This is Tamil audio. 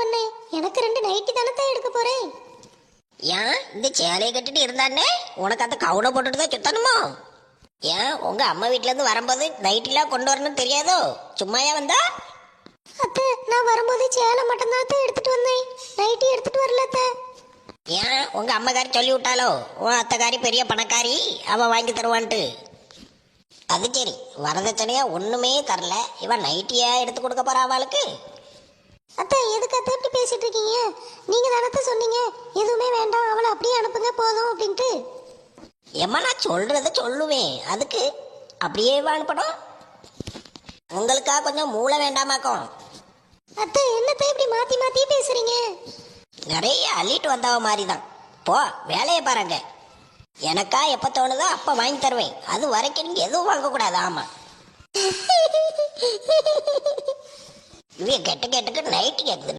பண்ணேன் எனக்கு ரெண்டு நைட்டி தானே எடுக்க போறேன். ஏன்? இந்த சேலையை கட்டிட்டு இருந்தானே? உனக்கு அந்த கவுனை போட்டுட்டு தான் சுத்தணுமோ? ஏன்? உங்க அம்மா வீட்ல இருந்து வரும்போது நைட்டிலாம் கொண்டு வரணும்னு தெரியாதோ? சும்மாயா வந்தா? அத்தை நான் வரும்போது சேலை மட்டும் தான் எடுத்துட்டு வந்தேன். நைட்டி எடுத்துட்டு வரல அத்தை. ஏன்? உங்க அம்மக்காரி சொல்லி விட்டாலோ உன் அத்தைக்காரி பெரிய பணக்காரி அவ வாங்கி தருவான்ட்டு. அது சரி. வரதட்சணையா ஒண்ணுமே தரல. இவன் நைட்டியா எடுத்து கொடுக்க போறா அவளுக்கு. அத்தை எதுக்கு அத்தை இப்படி பேசிட்டு இருக்கீங்க? நீங்க தானே சொன்னீங்க. எதுவுமே வேண்டாம் அவளை அப்படியே அனுப்புங்க போதும் அப்படின்ட்டு. ஏம்மா நான் சொல்றத சொல்லுவேன். அதுக்கு அப்படியே அனுப்பணும் உங்களுக்கா கொஞ்சம் மூளை வேண்டாமாக்கும் அத்தை என்னத்தை இப்படி மாத்தி மாத்தி பேசுறீங்க? நிறைய அள்ளிட்டு வந்தவ மாதிரி தான் போ வேலையை பாருங்க. எனக்கா எப்போ தோணுதோ அப்போ வாங்கி தருவேன். அது வரைக்கும் எதுவும் வாங்கக்கூடாது ஆமா. இவ கெட்ட கெட்டுக்கு நைட்டு கேட்குது